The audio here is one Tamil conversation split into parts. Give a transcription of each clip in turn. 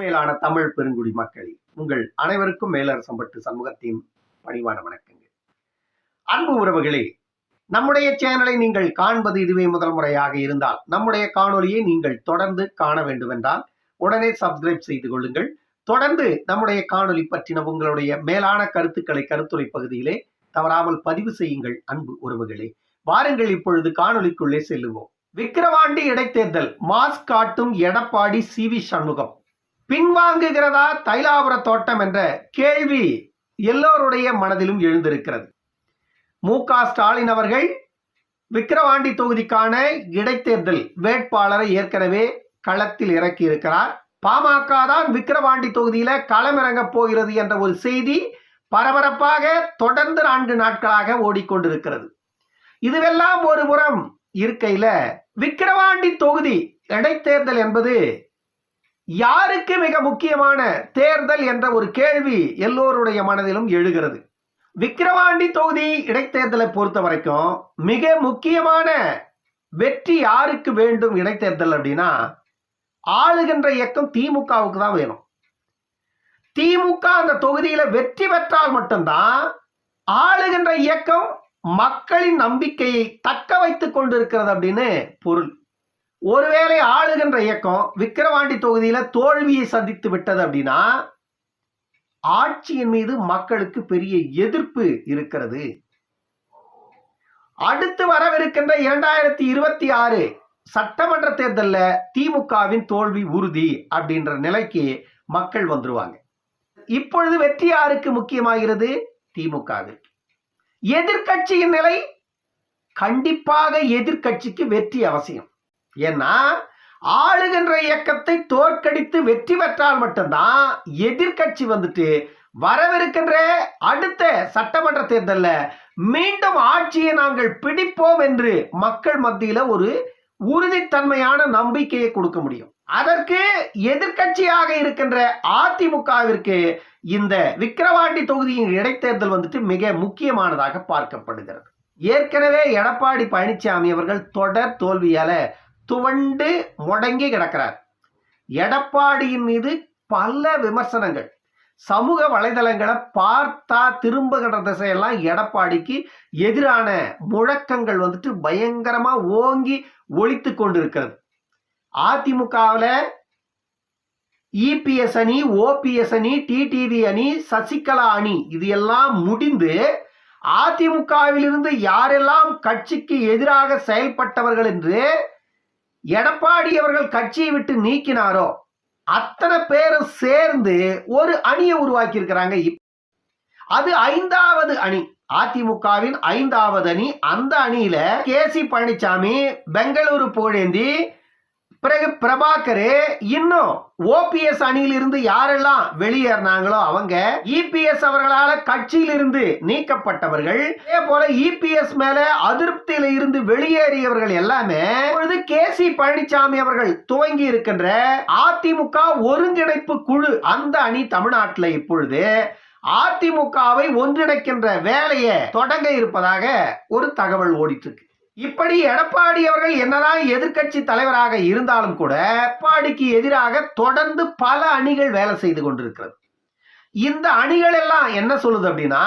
மேலான தமிழ் பெருங்குடி மக்களே உங்கள் அனைவருக்கும் மேலரசம்பட்டு சமூகத்தின் பணிவான வணக்கங்கள். அன்பு உறவுகளே நம்முடைய சேனலை நீங்கள் காண்பது இதுவே முதல் முறையாக இருந்தால் நம்முடைய காணொலியை நீங்கள் தொடர்ந்து காண வேண்டுமென்றால் உடனே சப்ஸ்கிரைப் செய்து கொள்ளுங்கள். தொடர்ந்து நம்முடைய காணொலி பற்றின உங்களுடைய மேலான கருத்துக்களை கருத்துரை பகுதியிலே தவறாமல் பதிவு செய்யுங்கள் அன்பு உறவுகளே. வாருங்கள் இப்பொழுது காணொலிக்குள்ளே செல்லுவோம். விக்கிரவாண்டி இடைத்தேர்தல் மாஸ் காட்டும் எடப்பாடி சி வி சண்முகம். பின்வாங்குகிறதா தைலாபுர தோட்டம் என்ற கேள்வி எல்லோருடைய மனதிலும் எழுந்திருக்கிறது. மு க ஸ்டாலின் அவர்கள் விக்கிரவாண்டி தொகுதிக்கான இடைத்தேர்தல் வேட்பாளரை ஏற்கனவே களத்தில் இறக்கி இருக்கிறார் பாமக தான் விக்கிரவாண்டி தொகுதியில களமிறங்க போகிறது என்ற ஒரு செய்தி பரபரப்பாக தொடர்ந்து நான்கு நாட்களாக ஓடிக்கொண்டிருக்கிறது. இதுவெல்லாம் ஒரு புறம் இருக்கையில விக்கிரவாண்டி தொகுதி இடைத்தேர்தல் என்பது யாருக்கு மிக முக்கியமான தேர்தல் என்ற ஒரு கேள்வி எல்லோருடைய மனதிலும் எழுகிறது. விக்கிரவாண்டி தொகுதி இடைத்தேர்தலை பொறுத்த வரைக்கும் மிக முக்கியமான வெற்றி யாருக்கு வேண்டும் இடைத்தேர்தல் அப்படின்னா ஆளுகின்ற இயக்கம் திமுகவுக்கு தான் வேணும். திமுக அந்த தொகுதியில வெற்றி பெற்றால் மட்டும்தான் ஆளுகின்ற இயக்கம் மக்களின் நம்பிக்கையை தக்க வைத்துக் கொண்டிருக்கிறது அப்படின்னு பொருள். ஒருவேளை ஆளுகின்ற இயக்கம் விக்கிரவாண்டி தொகுதியில தோல்வியை சந்தித்து விட்டது அப்படின்னா ஆட்சியின் மீது மக்களுக்கு பெரிய எதிர்ப்பு இருக்கிறது. அடுத்து வரவிருக்கின்ற இரண்டாயிரத்தி இருபத்தி ஆறு சட்டமன்ற தேர்தலில் திமுகவின் தோல்வி உறுதி அப்படின்ற நிலைக்கு மக்கள் வந்துருவாங்க. இப்பொழுது வெற்றி யாருக்கு முக்கியமாகிறது? திமுகவிற்கு. எதிர்கட்சியின் நிலை கண்டிப்பாக எதிர்கட்சிக்கு வெற்றி அவசியம். ஏன்னா ஆளுகின்ற இயக்கத்தை தோற்கடித்து வெற்றி பெற்றால் மட்டும்தான் எதிர்கட்சி வந்துட்டு வரவிருக்கின்ற அடுத்த சட்டமன்ற தேர்தலில் மீண்டும் ஆட்சியை நாங்கள் பிடிப்போம் என்று மக்கள் மத்தியில் ஒரு உறுதித்தன்மையான நம்பிக்கையை கொடுக்க முடியும். அதற்கு எதிர்கட்சியாக இருக்கின்ற அதிமுகவிற்கு இந்த விக்கிரவாண்டி தொகுதியின் இடைத்தேர்தல் வந்துட்டு மிக முக்கியமானதாக பார்க்கப்படுகிறது. ஏற்கனவே எடப்பாடி பழனிசாமி அவர்கள் தொடர் தோல்வியால துவண்டு முடங்கி கிடக்கிறார். எடப்பாடியின் மீது பல விமர்சனங்கள். சமூக வலைதளங்களை பார்த்தா திரும்புகிற திசையெல்லாம் எடப்பாடிக்கு எதிரான முழக்கங்கள் வந்துட்டு பயங்கரமா ஓங்கி ஒழித்து கொண்டிருக்கிறது. அதிமுகவில் இபிஎஸ் அணி ஓபிஎஸ் அணி டிடிவி அணி சசிகலா அணி இது எல்லாம் முடிந்து அதிமுகவிலிருந்து யாரெல்லாம் கட்சிக்கு எதிராக செயல்பட்டவர்கள் என்று எடப்பாடி அவர்கள் கட்சியை விட்டு நீக்கினாரோ அத்தனை பேரும் சேர்ந்து ஒரு அணியை உருவாக்கி இருக்கிறாங்க அது ஐந்தாவது அணி. அதிமுகவின் ஐந்தாவது அணி. அந்த அணியில கே. சி. பழனிசாமி பெங்களூரு புகழேந்தி பிறகு பிரபாகரே இன்னும் ஓபிஎஸ் அணியிலிருந்து யாரெல்லாம் வெளியேறினாங்களோ அவங்க இபிஎஸ் அவர்களால கட்சியிலிருந்து நீக்கப்பட்டவர்கள் அதே போல இபிஎஸ் மேல அதிருப்தியில இருந்து வெளியேறியவர்கள் எல்லாமே பொழுது கே சி பழனிசாமி அவர்கள் துவங்கி இருக்கின்ற அதிமுக ஒருங்கிணைப்பு குழு அந்த அணி தமிழ்நாட்டில் இப்பொழுது அதிமுகவை ஒன்றிணைக்கின்ற வேலையை தொடங்க இருப்பதாக ஒரு தகவல் ஓடிட்டு இருக்கு. இப்படி எடப்பாடி அவர்கள் என்னதான் எதிர்க்கட்சி தலைவராக இருந்தாலும் கூட எடப்பாடிக்கு எதிராக தொடர்ந்து பல அணிகள் வேலை செய்து கொண்டிருக்கிறது. இந்த அணிகள் எல்லாம் என்ன சொல்லுது அப்படின்னா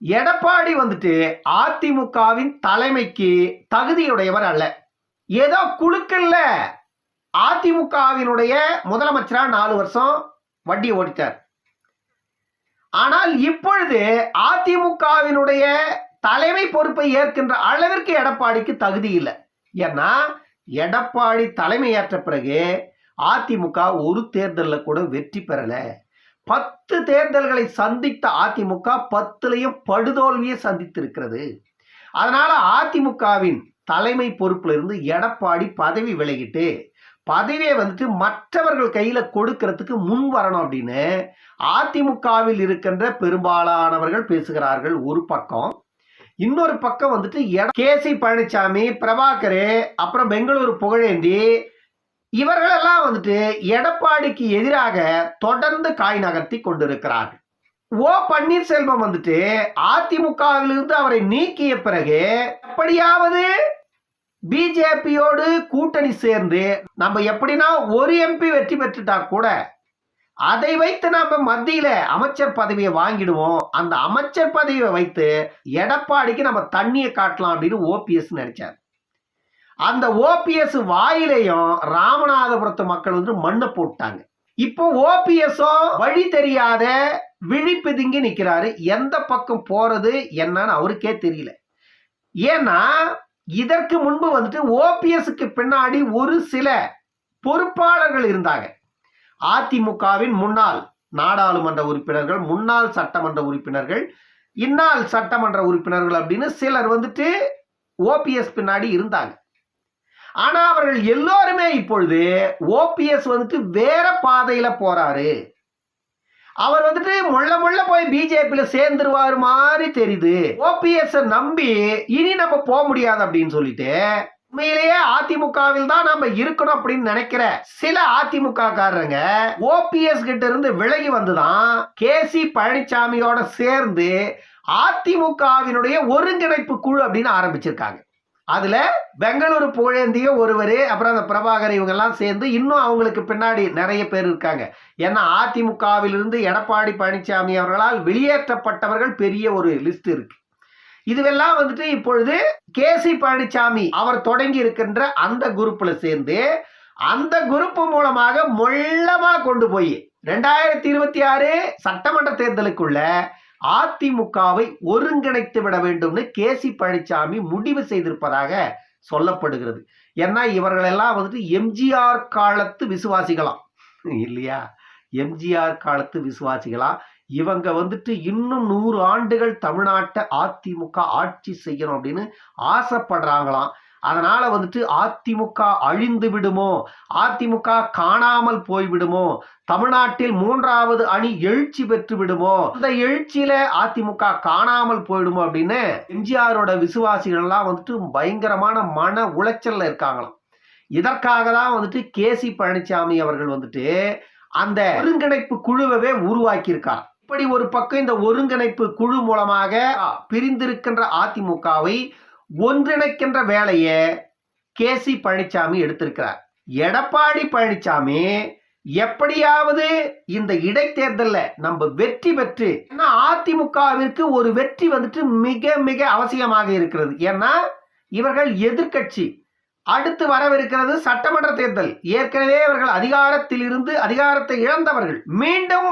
எடப்பாடி வந்துட்டு அதிமுகவின் தலைமைக்கு தகுதியுடையவர் அல்ல. ஏதோ குழுக்கல்ல அதிமுகவினுடைய முதலமைச்சரா நாலு வருஷம் வட்டி ஓடிட்டார் ஆனால் இப்பொழுது அதிமுகவினுடைய தலைமை பொறுப்பை ஏற்கின்ற அளவிற்கு எடப்பாடிக்கு தகுதி இல்லை. ஏன்னா எடப்பாடி தலைமை ஏற்ற பிறகு அதிமுக ஒரு தேர்தலில் கூட வெற்றி பெறலை. பத்து தேர்தல்களை சந்தித்த அதிமுக பத்துலையும் படுதோல்வியை சந்தித்திருக்கிறது. அதனால அதிமுகவின் தலைமை பொறுப்புல இருந்து எடப்பாடி பதவி விலகிட்டு பதவியை வந்துட்டு மற்றவர்கள் கையில கொடுக்கறதுக்கு முன் வரணும் அப்படின்னு அதிமுகவில் இருக்கின்ற பெரும்பாலானவர்கள் பேசுகிறார்கள் ஒரு பக்கம். இன்னொரு பக்கம் வந்துட்டு கே சி பழனிசாமி பிரபாகர் அப்புறம் பெங்களூரு புகழேந்தி இவர்களெல்லாம் வந்துட்டு எடப்பாடிக்கு எதிராக தொடர்ந்து காய் நகர்த்தி கொண்டிருக்கிறார்கள். ஓ பன்னீர்செல்வம் வந்துட்டு அதிமுகவிலிருந்து அவரை நீக்கிய பிறகு எப்படியாவது பிஜேபியோடு கூட்டணி சேர்ந்து நம்ம எப்படின்னா ஒரு எம்பி வெற்றி பெற்றுட்டா கூட அதை வைத்து நாம மத்தியில அமைச்சர் பதவியை வாங்கிடுவோம். அந்த அமைச்சர் பதவியை வைத்து எடப்பாடிக்கு நம்ம தண்ணியை காட்டலாம் அப்படின்னு ஓபிஎஸ் நினைச்சார். அந்த ஓபிஎஸ் வாயிலையும் ராமநாதபுரத்து மக்கள் வந்து மண்ணை போட்டாங்க. இப்போ ஓபிஎஸ்ஸோ வழி தெரியாத விழி பிதுங்கி எந்த பக்கம் போறது என்னன்னு அவருக்கே தெரியல. ஏன்னா இதற்கு முன்பு வந்துட்டு ஓபிஎஸ்க்கு பின்னாடி ஒரு சில பொறுப்பாளர்கள் இருந்தாங்க. அதிமுகவின் முன்னாள் நாடாளுமன்ற உறுப்பினர்கள் முன்னாள் சட்டமன்ற உறுப்பினர்கள் இந்நாள் சட்டமன்ற உறுப்பினர்கள் அப்படின்னு சிலர் வந்துட்டு ஓபிஎஸ் பின்னாடி இருந்தாங்க. ஆனா அவர்கள் எல்லோருமே இப்பொழுது ஓபிஎஸ் வந்துட்டு வேற பாதையில போறாரு. அவர் வந்துட்டு முள்ள முள்ள போய் பிஜேபியில சேர்ந்துருவாரு மாதிரி தெரியுது. ஓபிஎஸ் நம்பி இனி நம்ம போக முடியாது அப்படின்னு சொல்லிட்டு உண்மையிலேயே அதிமுகவில் தான் நம்ம இருக்கணும் அப்படின்னு நினைக்கிற சில அதிமுக காரங்க ஓபிஎஸ் கிட்ட இருந்து விலகி வந்துதான் கே சி பழனிசாமியோட சேர்ந்து அதிமுகவினுடைய ஒருங்கிணைப்பு குழு அப்படின்னு ஆரம்பிச்சிருக்காங்க. அதுல பெங்களூரு புகழேந்திய ஒருவர் அப்புறம் அந்த பிரபாகர் இவங்கெல்லாம் சேர்ந்து இன்னும் அவங்களுக்கு பின்னாடி நிறைய பேர் இருக்காங்க. ஏன்னா அதிமுகவிலிருந்து எடப்பாடி பழனிசாமி அவர்களால் வெளியேற்றப்பட்டவர்கள் பெரிய ஒரு லிஸ்ட் இருக்கு. இதுவெல்லாம் வந்துட்டு இப்பொழுது கே சி பழனிசாமி அவர் தொடங்கி இருக்கின்ற அந்த குரூப்ல சேர்ந்து அந்த குரூப் மூலமாக மொள்ளமா கொண்டு போய் ரெண்டாயிரத்தி இருபத்தி ஆறு சட்டமன்ற தேர்தலுக்குள்ள அதிமுகவை ஒருங்கிணைத்து விட வேண்டும்னு கே சி பழனிசாமி முடிவு செய்திருப்பதாக சொல்லப்படுகிறது. ஏன்னா இவர்களெல்லாம் வந்துட்டு எம்ஜிஆர் காலத்து விசுவாசிகளாம். இல்லையா? எம்ஜிஆர் காலத்து விசுவாசிகளா? இவங்க வந்துட்டு இன்னும் நூறு ஆண்டுகள் தமிழ்நாட்டை அதிமுக ஆட்சி செய்யணும் அப்படின்னு ஆசைப்படுறாங்களாம். அதனால வந்துட்டு அதிமுக அழிந்து விடுமோ? அதிமுக காணாமல் போய்விடுமோ? தமிழ்நாட்டில் மூன்றாவது அணி எழுச்சி பெற்று விடுமோ? இந்த எழுச்சியில அதிமுக காணாமல் போயிடுமோ அப்படின்னு எம்ஜிஆரோட விசுவாசிகள் எல்லாம் வந்துட்டு பயங்கரமான மன உளைச்சல்ல இருக்காங்களாம். இதற்காக தான் வந்துட்டு கே சி பழனிசாமி அவர்கள் வந்துட்டு அந்த ஒருங்கிணைப்பு குழுவவே உருவாக்கியிருக்கார். இப்படி ஒரு பக்கம் இந்த ஒருங்கிணைப்பு குழு மூலமாக பிரிந்திருக்கின்ற அதிமுகவை ஒன்றிணைக்கின்ற வேலையை கே சி பழனிசாமி எடுத்திருக்கிறார். எடப்பாடி பழனிசாமி எப்படியாவது இந்த இடைத்தேர்தல்ல நம்ம வெற்றி பெற்று ஏன்னா அதிமுகவிற்கு ஒரு வெற்றி வந்துட்டு மிக மிக அவசியமாக இருக்கிறது. ஏன்னா இவர்கள் எதிர்க்கட்சி. அடுத்து வரவிருக்கிறது சட்டமன்ற தேர்தல். ஏற்கனவே அவர்கள் அதிகாரத்தில் இருந்து அதிகாரத்தை இழந்தவர்கள். மீண்டும்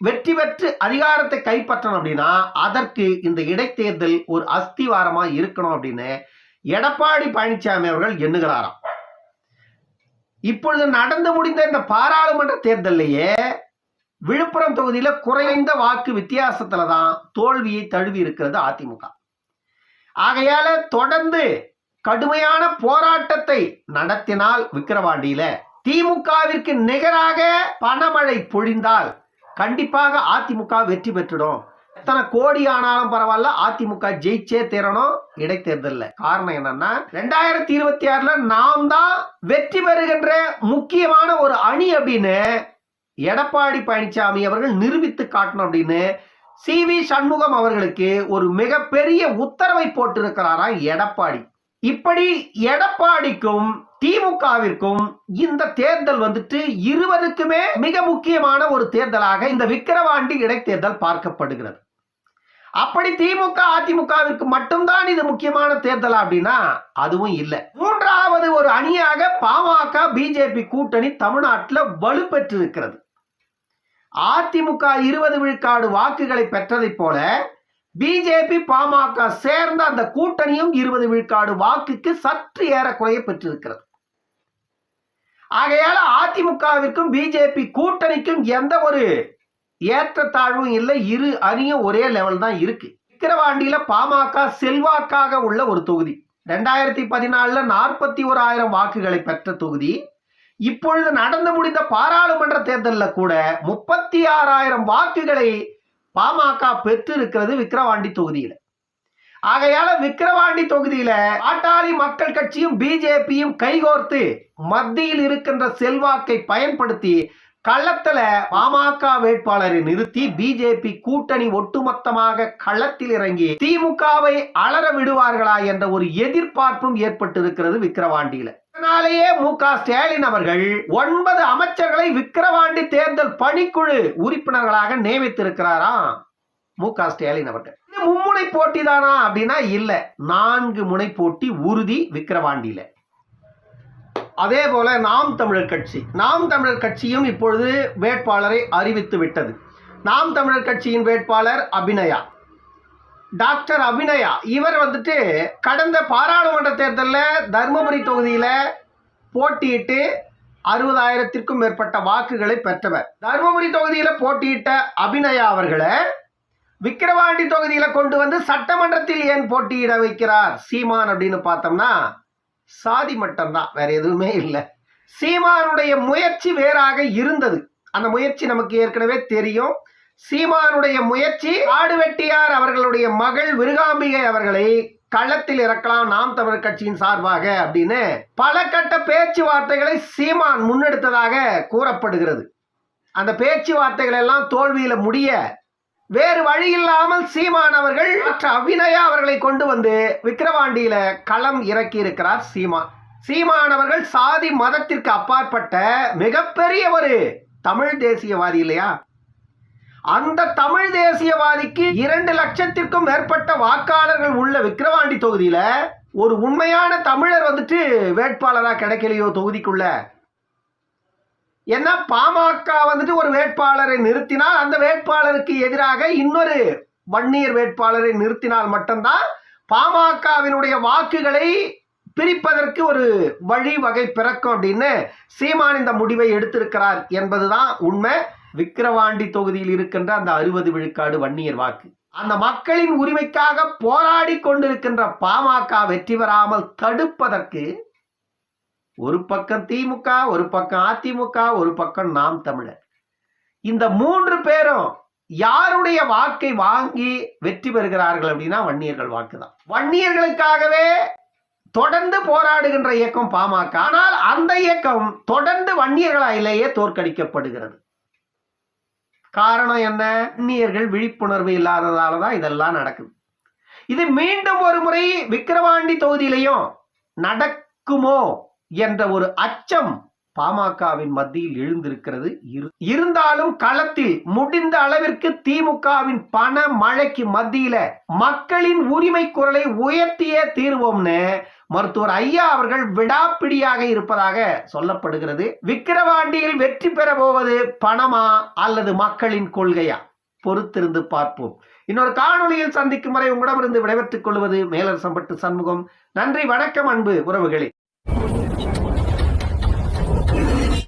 வெற்றி பெற்று அதிகாரத்தை கைப்பற்றணும் அப்படின்னா அதற்கு இந்த இடைத்தேர்தல் ஒரு அஸ்திவாரமா இருக்கணும் அப்படின்னு எடப்பாடி பழனிசாமி அவர்கள் எண்ணுகிறாராம். இப்பொழுது நடந்து முடிந்த இந்த பாராளுமன்ற தேர்தலையே விழுப்புரம் தொகுதியில குறைந்த வாக்கு வித்தியாசத்துல தான் தோல்வியை தழுவி இருக்கிறது அதிமுக. ஆகையால தொடர்ந்து கடுமையான போராட்டத்தை நடத்தினால் விக்கிரவாண்டியில திமுகவிற்கு நிகராக பணமழை பொழிந்தால் கண்டிப்பாக அதிமுக வெற்றி பெற்றுடும். எத்தனை கோடி ஆனாலும் பரவாயில்ல அதிமுக ஜெயிச்சே தீரணும் இடைத்தேர்தலில். காரணம் என்னன்னா ரெண்டாயிரத்தி இருபத்தி ஆறுல நாம் தான் வெற்றி பெறுகின்ற முக்கியமான ஒரு அணி அப்படின்னு எடப்பாடி பழனிசாமி அவர்கள் நிரூபித்து காட்டணும் அப்படின்னு சி வி சண்முகம் அவர்களுக்கு ஒரு மிகப்பெரிய உத்தரவை போட்டிருக்கிறாராம் எடப்பாடி. இப்படி எடப்பாடிக்கும் திமுகவிற்கும் இந்த தேர்தல் வந்துட்டு இருவருக்குமே மிக முக்கியமான ஒரு தேர்தலாக இந்த விக்கிரவாண்டி இடைத்தேர்தல் பார்க்கப்படுகிறது. அப்படி திமுக அதிமுகவிற்கு மட்டும்தான் இது முக்கியமான தேர்தல் அப்படின்னா அதுவும் இல்லை. மூன்றாவது ஒரு அணியாக பாமக பிஜேபி கூட்டணி தமிழ்நாட்டில் வலுப்பெற்றிருக்கிறது. அதிமுக இருபது விழுக்காடு வாக்குகளை பெற்றதைப் போல பிஜேபி பாமக சேர்ந்த அந்த கூட்டணியும் இருபது விழுக்காடு வாக்குக்கு சற்று ஏறக்குறைய பெற்றிருக்கிறது. ஆகையால் அதிமுகவிற்கும் பிஜேபி கூட்டணிக்கும் எந்த ஒரு ஏற்றத்தாழ்வும் இல்லை. இரு அணியும் ஒரே லெவல் தான் இருக்கு. விக்கிரவாண்டியில பாமக செல்வாக்காக உள்ள ஒரு தொகுதி. ரெண்டாயிரத்தி பதினாலுல நாற்பத்தி ஓராயிரம் வாக்குகளை பெற்ற தொகுதி. இப்பொழுது நடந்து முடிந்த பாராளுமன்ற தேர்தலில் கூட முப்பத்தி ஆறாயிரம் வாக்குகளை பாமக பெற்று இருக்கிறது விக்கிரவாண்டி தொகுதியில். ஆகையால விக்கிரவாண்டி தொகுதியில பாட்டாளி மக்கள் கட்சியும் பிஜேபியும் கைகோர்த்து மத்தியில் இருக்கின்ற செல்வாக்கை பயன்படுத்தி களத்துல பாமக வேட்பாளரை நிறுத்தி பிஜேபி கூட்டணி ஒட்டுமொத்தமாக களத்தில் இறங்கி திமுகவை அலற விடுவார்களா என்ற ஒரு எதிர்பார்ப்பும் ஏற்பட்டிருக்கிறது விக்கிரவாண்டியில. இதனாலேயே மு க ஸ்டாலின் அவர்கள் ஒன்பது அமைச்சர்களை விக்கிரவாண்டி தேர்தல் பணிக்குழு உறுப்பினர்களாக நியமித்திருக்கிறாராம் மு க ஸ்டாலின் அவர்கள். இது மும்முனை போட்டி தானா அப்படின்னா இல்ல. நான்கு முனை போட்டி உறுதி விக்கிரவாண்டியில. அதே போல நாம் தமிழர் கட்சி. நாம் தமிழர் கட்சியும் இப்பொழுது வேட்பாளரை அறிவித்து விட்டது. நாம் தமிழர் கட்சியின் வேட்பாளர் அபிநயா. டாக்டர் அபிநயா. இவர் வந்துட்டு கடந்த பாராளுமன்ற தேர்தலில் தருமபுரி தொகுதியில் போட்டியிட்டு அறுபதாயிரத்திற்கும் மேற்பட்ட வாக்குகளை பெற்றவர். தருமபுரி தொகுதியில் போட்டியிட்ட அபிநயா அவர்களை விக்கிரவாண்டி தொகுதியில் கொண்டு வந்து சட்டமன்றத்தில் ஏன் போட்டியிட வைக்கிறார்? சீமான் அப்படின்னு பார்த்தோம்னா சாதி மட்டம்தான் வேற எதுவுமே இல்லை. சீமானுடைய முயற்சி வேறாக இருந்தது. அந்த முயற்சி நமக்கு ஏற்கனவே தெரியும். சீமானுடைய முயற்சி ஆடுவெட்டியார் அவர்களுடைய மகள் விருகாம்பிகை அவர்களை களத்தில் இறக்கலாம் நாம் தமிழர் கட்சியின் சார்பாக அப்படின்னு பல கட்ட பேச்சுவார்த்தைகளை சீமான் முன்னெடுத்ததாக கூறப்படுகிறது. அந்த பேச்சுவார்த்தைகள் எல்லாம் தோல்வியில முடிய வேறு வழி இல்லாமல் சீமான் அவர்கள் மற்ற அபிநயா அவர்களை கொண்டு வந்து விக்கிரவாண்டியில களம் இறக்கி இருக்கிறார் சீமான். சீமான் அவர்கள் சாதி மதத்திற்கு அப்பாற்பட்ட மிகப்பெரிய ஒரு தமிழ் தேசியவாதி இல்லையா? அந்த தமிழ் தேசியவாதிக்கு இரண்டு லட்சத்திற்கும் மேற்பட்ட வாக்காளர்கள் உள்ள விக்கிரவாண்டி தொகுதியில ஒரு உண்மையான தமிழர் வந்துட்டு வேட்பாளராக கிடைக்கலையோ தொகுதிக்குள்ள. ஏன்னா பாமக வந்துட்டு ஒரு வேட்பாளரை நிறுத்தினால் அந்த வேட்பாளருக்கு எதிராக இன்னொரு வன்னியர் வேட்பாளரை நிறுத்தினால் மட்டும்தான் பாமகவினுடைய வாக்குகளை பிரிப்பதற்கு ஒரு வழிவகை பிறக்கும் அப்படின்னு சீமான் இந்த முடிவை எடுத்திருக்கிறார் என்பதுதான் உண்மை. விக்கிரவாண்டி தொகுதியில் இருக்கின்ற அந்த அறுபது விழுக்காடு வன்னியர் வாக்கு. அந்த மக்களின் உரிமைக்காக போராடி கொண்டிருக்கின்ற பாமக வெற்றி பெறாமல் தடுப்பதற்கு ஒரு பக்கம் திமுக ஒரு பக்கம் அதிமுக ஒரு பக்கம் நாம் தமிழர். இந்த மூன்று பேரும் யாருடைய வாக்கை வாங்கி வெற்றி பெறுகிறார்கள் அப்படின்னா வன்னியர்கள் வாக்கு தான். வன்னியர்களுக்காகவே தொடர்ந்து போராடுகின்ற இயக்கம் பாமக. ஆனால் அந்த இயக்கம் தொடர்ந்து வன்னியர்களாலேயே தோற்கடிக்கப்படுகிறது. காரணம் என்ன? அந்நியர்கள் விழிப்புணர்வு இல்லாததால தான் இதெல்லாம் நடக்குது. இது மீண்டும் ஒரு முறை விக்கிரவாண்டி தொகுதியிலையும் நடக்குமோ என்ற ஒரு அச்சம் பாமகவின் மத்தியில் எழுந்திருக்கிறது. இரு- இருந்தாலும் களத்தில் முடிந்த அளவிற்கு திமுகவின் பண மழைக்கு மத்தியில மக்களின் உரிமை குரலை உயர்த்தியே தீர்வோம்னு மருத்துவர் ஐயா அவர்கள் விடாப்பிடியாக இருப்பதாக சொல்லப்படுகிறது. விக்கிரவாண்டியில் வெற்றி பெற போவது பணமா அல்லது மக்களின் கொள்கையா? பொறுத்திருந்து பார்ப்போம். இன்னொரு காணொளியில் சந்திக்கும் வரை உங்களிடமிருந்து விடைபெற்றுக் கொள்வது மேலரசம்பட்டு சண்முகம். நன்றி வணக்கம் அன்பு உறவுகளே.